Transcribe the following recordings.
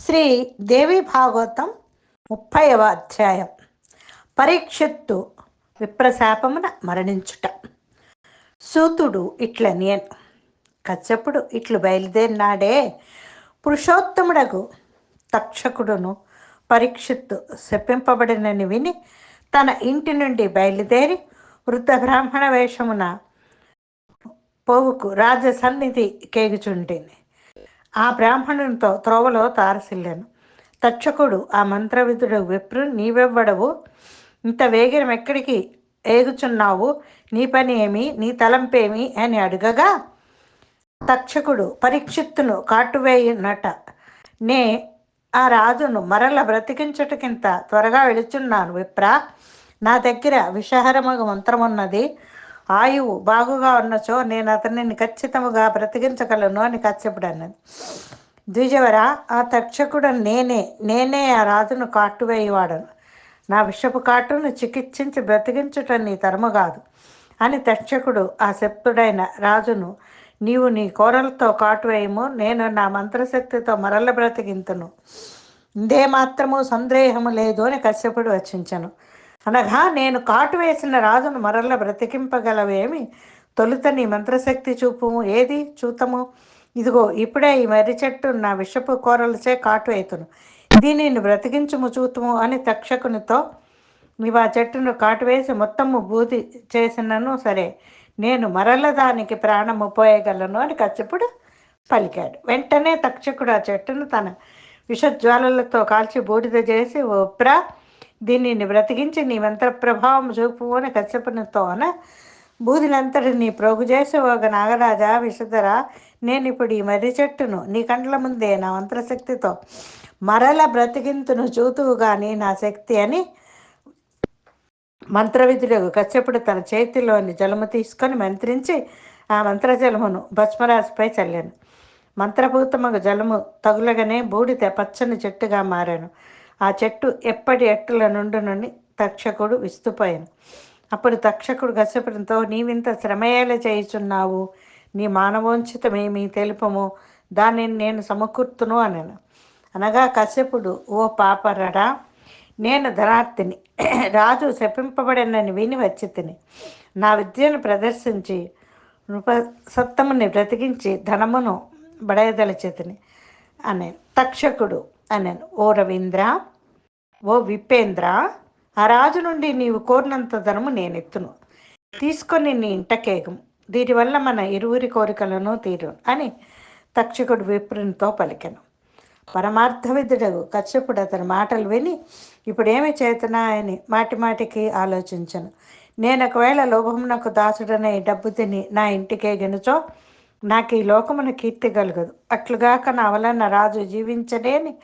శ్రీ దేవి భాగవతం ముప్పైవ అధ్యాయం. పరీక్షిత్తు విప్రశాపమున మరణించుట. సూతుడు ఇట్ల నేను. కచ్చప్పుడు ఇట్లు బయలుదేరినాడే. పురుషోత్తముడకు తక్షకుడును పరీక్షిత్తు శప్పింపబడినని విని తన ఇంటి నుండి బయలుదేరి వృద్ధ బ్రాహ్మణ వేషమున పోవుకు రాజసన్నిధి కేగుచుంటిని. ఆ బ్రాహ్మణునితో త్రోవలో తారసిల్లాను. తక్షకుడు ఆ మంత్రవిధుడు విప్రు నీవెవ్వడవు? ఇంత వేగిరం ఎక్కడికి? ఏగుచున్నావు? నీ పని ఏమి? నీ తలంపేమి? అని అడగగా తక్షకుడు పరీక్షిత్తును కాటువేయునట. నే ఆ రాజును మరల బ్రతికించుటకింత త్వరగా వెళుచున్నాను విప్ర. నా దగ్గర విషహరమగు మంత్రమున్నది. ఆయువు బాగుగా ఉన్నచో నేను అతనిని ఖచ్చితముగా బ్రతికించగలను అని కచ్చపుడు అన్నది. ద్విజవర ఆ తక్షకుడు నేనే నేనే ఆ రాజును కాటువేయవాడను. నా విషపు కాటును చికిత్సించి బ్రతికించుట నీ తరము కాదు అని తక్షకుడు ఆ శక్తుడైన రాజును నీవు నీ కోరలతో కాటువేయము నేను నా మంత్రశక్తితో మరల బ్రతికింతును. ఇందే మాత్రము సందేహము లేదు అని కశ్యపుడు వచ్చించను అనగా నేను కాటు వేసిన రాజును మరల బ్రతికింపగలవేమి? తొలుత నీ మంత్రశక్తి చూపుము ఏది? చూతము. ఇదిగో ఇప్పుడే ఈ మర్రి చెట్టు నా విషపు కూరలచే కాటు వేతును. దీనిని బ్రతికించుము చూతుము అని తక్షకునితో నీవు ఆ చెట్టును కాటువేసి మొత్తము బూది చేసినను సరే నేను మరల దానికి ప్రాణము పోయగలను అని కచ్చపుడు పలికాడు. వెంటనే తక్షకుడు ఆ చెట్టును తన విషజ్వాలలతో కాల్చి బూడిద చేసి ఒప్రా దీనిని బ్రతికించి నీ మంత్ర ప్రభావం చూపు అని కచ్చపునితో అన బూదినంతటిని ప్రోగు చేసి ఒక నాగరాజా విషధర నేను ఇప్పుడు ఈ మర్రి చెట్టును నీ కండ్ల ముందే నా మంత్రశక్తితో మరల బ్రతికింతును చూతువు కానీ నా శక్తి అని మంత్రవిధుడు కశ్యపుడు తన చేతిలోని జలము తీసుకొని మంత్రించి ఆ మంత్రజలమును భస్మరాశిపై చల్లాను. మంత్రభూతమగు జలము తగులగానే బూడిద పచ్చని చెట్టుగా మారాను. ఆ చెట్టు ఎప్పటి ఎట్టుల నుండునని తక్షకుడు విస్తుపోయాను. అప్పుడు తక్షకుడు కశ్యపుడితో నీవింత శ్రమయేల చేయుచున్నావు. నీ మానవోంచితమేమి తెలుపము. దానిని నేను సమకూర్తును అనను. అనగా కశ్యపుడు ఓ పాపరడా నేను ధనార్థిని రాజు శపింపబడినని విని వచ్చి తిని. నా విద్యను ప్రదర్శించి నృపసత్తముని బ్రతికించి ధనమును బడయదలచితిని అనే తక్షకుడు అనను. ఓ రవీంద్ర ఓ విపేంద్ర ఆ రాజు నుండి నీవు కోరినంత ధనము నేనెత్తును. తీసుకొని నీ ఇంటకేగం. దీనివల్ల మన ఇరువురి కోరికలను తీరు అని తక్షకుడు విప్రునితో పలికెను. పరమార్థవిధుడు కశ్యపుడు అతని మాటలు విని ఇప్పుడేమి చేతనా అని మాటి మాటికి ఆలోచించను. నేను ఒకవేళ లోభమునకు దాసుడనే డబ్బు తిని నా ఇంటికే గెనుచో నాకు ఈ లోకమున కీర్తి కలగదు. అట్లుగాక నా వలన రాజు జీవించలేని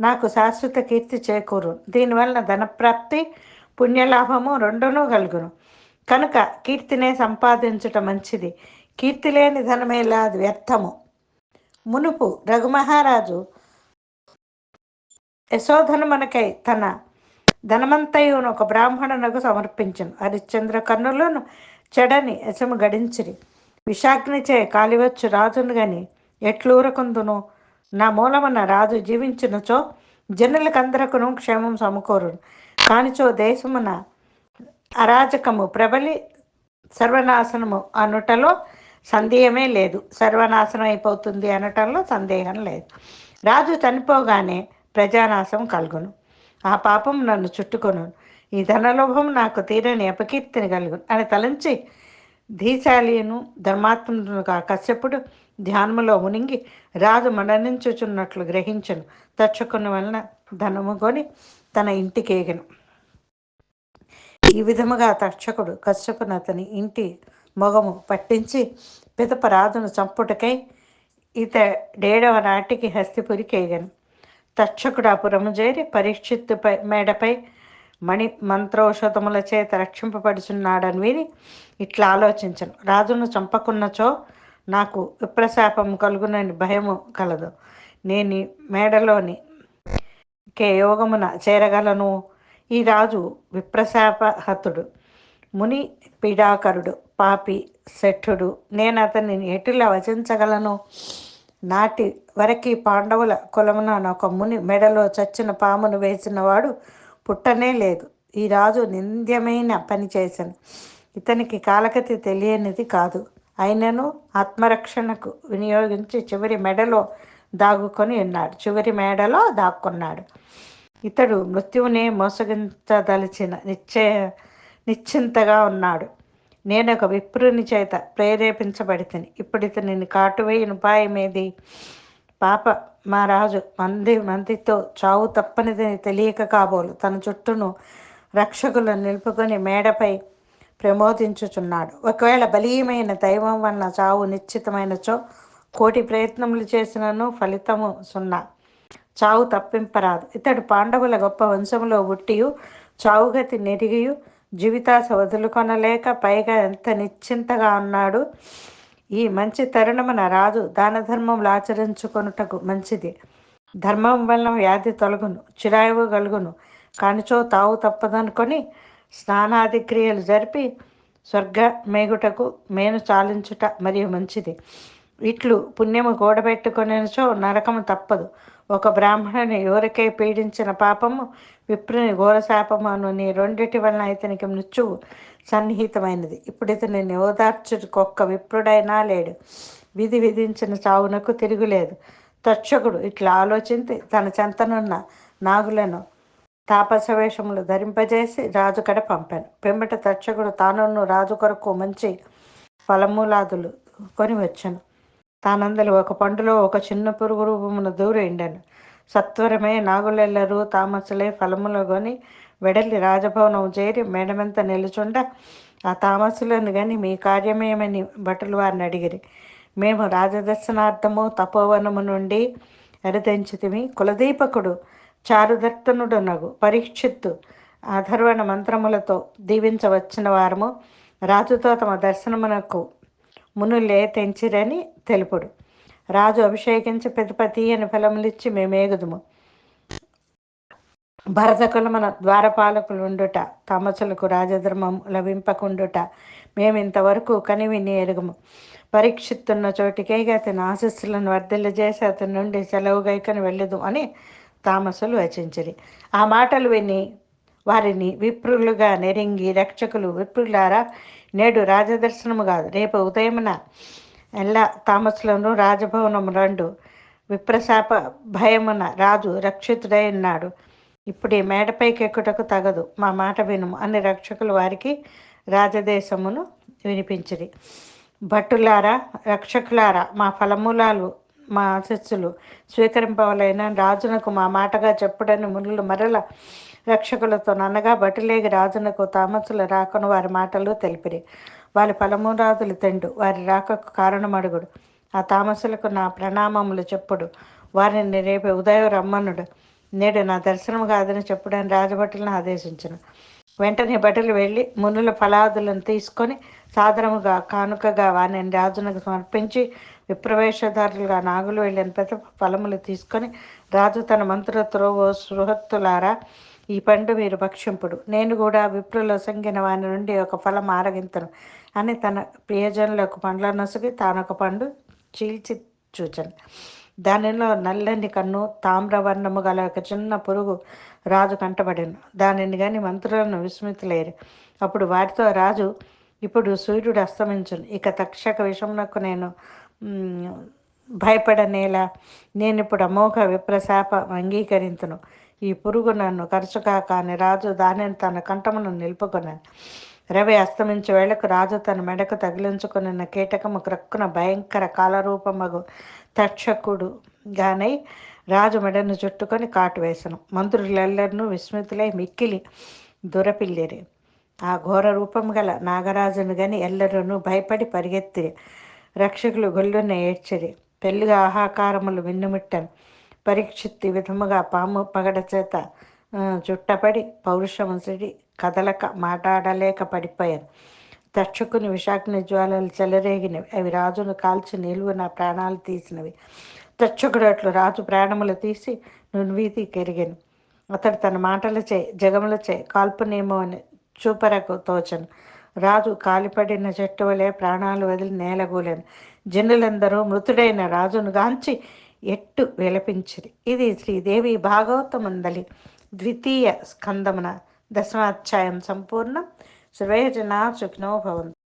నాకు శాశ్వత కీర్తి చేకూరు. దీనివలన ధనప్రాప్తి పుణ్యలాభము రెండునూ కలుగును. కనుక కీర్తినే సంపాదించుట మంచిది. కీర్తి లేని ధనమేలా అది వ్యర్థము. మునుపు రఘుమహారాజు యశోధనమునకై తన ధనమంతయును ఒక బ్రాహ్మణునకు సమర్పించను. హరిశ్చంద్ర కన్నులను చెడని యశము గడించిరి. విషాగ్నిచే కాలివచ్చు రాజును గని ఎట్లూరకుందును? నా మూలమున రాజు జీవించినచో జనులకందరకును క్షేమం సమకూరును. కానిచో దేశమున అరాజకము ప్రబలి సర్వనాశనము అనుటలో సందేహమే లేదు. సర్వనాశనం అయిపోతుంది అనటంలో సందేహం లేదు. రాజు చనిపోగానే ప్రజానాశం కలుగును. ఆ పాపం నన్ను చుట్టుకొను ఈ ధనలోభం నాకు తీరని అపకీర్తిని కలుగును. అని తలంచి ధీశాలియను ధర్మాత్ముడుగా కశ్యపుడు ధ్యానములో మునిగి రాజు మరణించుచున్నట్లు గ్రహించను. తచ్చుకున్న వలన ధనము కొని తన ఇంటికి ఎగను ఈ విధముగా తక్షకుడు కశ్యపును అతని ఇంటి మొగము పట్టించి పిదప రాజును చంపుటకై ఇత డేడవ నాటికి హస్తిపురికి ఎగను తక్షకుడు ఆ పురము చేరి పరీక్షిత్తుపై మేడపై మణి మంత్రౌషధముల చేత రక్షింపబడుచున్నాడని విని ఇట్లా ఆలోచించను. రాజును చంపకున్నచో నాకు విప్రశాపం కలుగునని భయము కలదు. నేను మేడలోని కే యోగమున చేరగలను. ఈ రాజు విప్రశాపహతుడు ముని పీడాకరుడు పాపి శఠుడు. నేను అతనిని ఎటులా వచించగలను నాటి వరకి పాండవుల కులమున ఒక ముని మెడలో చచ్చిన పామును వేసినవాడు పుట్టనే లేదు. ఈ రాజు నింద్యమైన పని చేశాను. ఇతనికి కాలకతి తెలియనిది కాదు. అయినను ఆత్మరక్షణకు వినియోగించి చివరి మెడలో దాగుకొని ఉన్నాడు. చివరి మెడలో దాక్కున్నాడు. ఇతడు మృత్యువునే మోసగించదలిచిన నిశ్చయ నిశ్చింతగా ఉన్నాడు. నేను ఒక విప్రుని చేత ప్రేరేపించబడితిని. ఇప్పుడు ఇతనిని కాటుపోయిన ఉపాయం ఏది పాప మా రాజు మంది మందితో చావు తప్పనిదని తెలియక కాబోలు. తన చుట్టూను రక్షకులను నిలుపుకొని మేడపై ప్రమోదించుచున్నాడు. ఒకవేళ బలీయమైన దైవం వలన చావు నిశ్చితమైనచో కోటి ప్రయత్నములు చేసినను ఫలితము సున్నా. చావు తప్పింపరాదు. ఇతడు పాండవుల గొప్ప వంశంలో ఉట్టియు చావుగతి నెరిగియు జీవితాశ వదులుకొనలేక పైగా ఎంత నిశ్చింతగా ఉన్నాడు ఈ మంచి తరుణమున రాజు దాన ధర్మములు ఆచరించుకొనుటకు మంచిది. ధర్మం వలన వ్యాధి తొలగును చిరాయువు కలుగును. కానిచో తావు తప్పదనుకొని స్నానాది క్రియలు జరిపి స్వర్గ మేగుటకు మేను చాలించుట మరియు మంచిది. ఇట్లు పుణ్యము కూడబెట్టుకొనిచో నరకము తప్పదు. ఒక బ్రాహ్మణుని ఎవరికై పీడించిన పాపము విప్రుని ఘోరశాపము అను నీ రెండిటి వలన ఇతనికి మృత్యువు సన్నిహితమైనది. ఇప్పుడు ఇతనిని ఓదార్చుకొక్క విప్రుడైనా లేడు. విధి విధించిన చావునకు తిరుగులేదు తక్షకుడు ఇట్లా ఆలోచించి తన చెంతనున్న నాగులను తాపసవేషములు ధరింపజేసి రాజు కడ పంపాను. పెంబట తక్షకుడు తానును రాజు కొరకు మంచి ఫలమూలాదులు కొని వచ్చాను. తానందలు ఒక పండులో ఒక చిన్న పురుగు రూపమున దూరిండాను. సత్వరమే నాగులెల్లరు తామసులే ఫలములు కొని వెడలి రాజభవనం చేరి మేడమంత నిలుచుండ ఆ తామసులను కానీ మీ కార్యమేమని భటులు వారిని అడిగిరి. మేము రాజదర్శనార్థము తపోవనము నుండి అరిదించితిమి. కులదీపకుడు చారుదర్తనుడునగు పరీక్షిత్తు అధర్వణ మంత్రములతో దీవించవచ్చిన వారము. రాజుతో తమ దర్శనమునకు మునులే తెంచిరని తెలుపుడు. రాజు అభిషేకించి ప్రతిపతి అని ఫలములిచ్చి మేమేగుదుము. భరతకులమన ద్వారపాలకులుండుట తమసులకు రాజధర్మం లభింపకుండుట మేమింతవరకు కనివిని ఎరుగము. పరీక్షిస్తున్న చోటికై అతని ఆశస్సులను వర్ధిల్లజేసి అతని నుండి సెలవుగైకని వెళ్ళదు అని తామసులు వచించిరి. ఆ మాటలు విని వారిని విప్రులుగా నెరింగి రక్షకులు విప్రులారా నేడు రాజదర్శనము కాదు. రేపు ఉదయమున ఎల్లా తామసులను రాజభవనము రెండు విప్రశాప భయమున రాజు రక్షితుడై ఉన్నాడు. ఇప్పుడు ఈ మేడపైకి ఎక్కుటకు తగదు. మా మాట వినుము. అని రక్షకులు వారికి రాజదేశమును వినిపించిరి. భట్టులారా రక్షకులారా మా ఫలమూలాలు మా ఆశస్సులు స్వీకరింపవలైన రాజునకు మా మాటగా చెప్పుడని మునులు మరల రక్షకులతో నన్నగా బటులేగి రాజునకు తామసులు రాకను వారి మాటలు తెలిపిరి. వారి ఫలమూరాదులు తెండు. వారి రాకకు కారణమడుగుడు. ఆ తామసులకు నా ప్రణామములు చెప్పుడు. వారిని రేపు ఉదయం రమ్మనుడు. నేడు నా దర్శనం కాదని చెప్పుడని రాజభటులను ఆదేశించను. వెంటనే భటులు వెళ్ళి మునుల ఫలాదులను తీసుకొని సాదరముగా కానుకగా వారిని రాజునకు సమర్పించి విప్రవేశదారులుగా నాగులు వెళ్ళిన పెద్ద ఫలములు తీసుకొని రాజు తన మంత్రులతో ఓ సృహత్తులారా ఈ పండు మీరు భక్షింపుడు. నేను కూడా విప్రులో సంగిన వాని నుండి ఒక ఫలం ఆరగింతను అని తన ప్రియజనులకు పండ్ల నొసుగి తానొక పండు చీల్చి చూచను. దానిలో నల్లని కన్ను తామ్రవర్ణము గల ఒక చిన్న పురుగు రాజు కంటబడిను. దానిని కానీ మంత్రులను విస్మితులేరు. అప్పుడు వారితో రాజు ఇప్పుడు సూర్యుడు అస్తమించును. ఇక తక్షక విషమునకు నేను భయపడనేలా. నేను ఇప్పుడు అమోఘ విప్రశాప అంగీకరించును ఈ పురుగు నన్ను కరచుకాక అని రాజు దానిని తన కంఠమును నిలుపుకున్నాను రవి అస్తమించే వేళకు రాజు తన మెడకు తగిలించుకున్న కీటకము క్రక్కున భయంకర కాలరూపమగు తక్షకుడు గానై రాజు మెడను చుట్టుకొని కాటు వేసను. మంత్రులెల్లరినూ విస్మితులై మిక్కిలి దురపిల్లిరి. ఆ ఘోర రూపం గల నాగరాజును గని ఎల్లరూ భయపడి పరిగెత్తిరి. రక్షకులు గొల్లున ఏడ్చిరి. పెళ్ళిగా ఆహాకారములు విన్నుమిట్టను పరీక్షిత్తి విధముగా పాము పగడ చేత చుట్టపడి పౌరుషముసిడి కదలక మాట్లాడలేక పడిపోయాను. తక్షకుని విశాఖని జ్వాలలు చెలరేగినవి. అవి రాజును కాల్చి నిలువున ప్రాణాలు తీసినవి. తక్షకుడు అట్లు రాజు ప్రాణములు తీసి నున్వీతి కెరిగాను. అతడు తన మాటలచే జగములచే కాల్పునేమో అని చూపరకు తోచను. రాజు కాలిపడిన చెట్టు వలె ప్రాణాలు వదిలి నేలగూలేను. జనులందరూ మృతుడైన రాజును గాంచి ఎట్టు విలపించిరి. ఇది శ్రీదేవి భాగవతమందలి ద్వితీయ స్కందమున దశమాధ్యాయం సంపూర్ణం. సర్వే సుఖినో భవంతు.